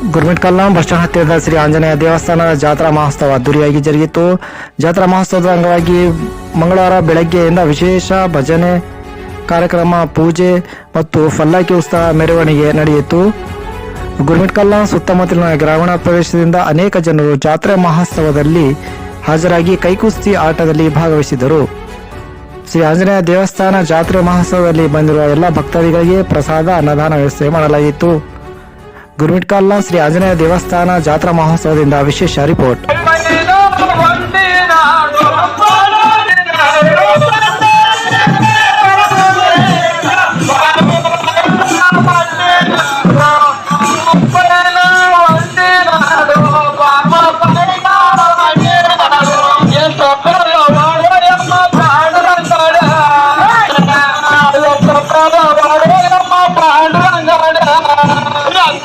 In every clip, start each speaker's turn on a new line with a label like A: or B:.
A: ಗುರ್ಮಿಟ್ಕಲ್ನ bus stand ಹತ್ತಿರದ ಶ್ರೀ ಆಂಜನೇಯ ದೇವಸ್ಥಾನ ಜಾತ್ರಾ ಮಹೋತ್ಸವ ಅದ್ದೂರಿಯಾಗಿ ಜರುಗಿತು. ಜಾತ್ರಾ ಮಹೋತ್ಸವದ ಅಂಗವಾಗಿ ಮಂಗಳವಾರ ಬೆಳಗ್ಗೆಯಿಂದ ವಿಶೇಷ ಭಜನೆ, ಕಾರ್ಯಕ್ರಮ, ಪೂಜೆ ಮತ್ತು ಫಲ್ಲಾಕಿ ಉತ್ಸವ ಮೆರವಣಿಗೆ ನಡೆಯಿತು. ಗುರ್ಮಿಟ್ಕಲ್ನ ಸುತ್ತಮುತ್ತಲಿನ ಗ್ರಾಮೀಣ ಪ್ರದೇಶದಿಂದ ಅನೇಕ ಜನರು ಜಾತ್ರೆ ಮಹೋತ್ಸವದಲ್ಲಿ ಹಾಜರಾಗಿ ಕೈಕುಸ್ತಿ ಆಟದಲ್ಲಿ ಭಾಗವಹಿಸಿದರು. ಶ್ರೀ ಆಂಜನೇಯ ದೇವಸ್ಥಾನ ಜಾತ್ರೆ ಮಹೋತ್ಸವದಲ್ಲಿ ಬಂದಿರುವ ಎಲ್ಲ ಭಕ್ತಾದಿಗಳಿಗೆ ಪ್ರಸಾದ, ಅನ್ನದಾನ ವ್ಯವಸ್ಥೆ ಮಾಡಲಾಗಿತ್ತು ಗುರುಮಿಟ್ಕಲ್ನ ಶ್ರೀ ಆಂಜನೇಯ ದೇವಸ್ಥಾನ ಜಾತ್ರಾ ಮಹೋತ್ಸವದಿಂದ ವಿಶೇಷ ರಿಪೋರ್ಟ್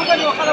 A: ওখানে ওখানে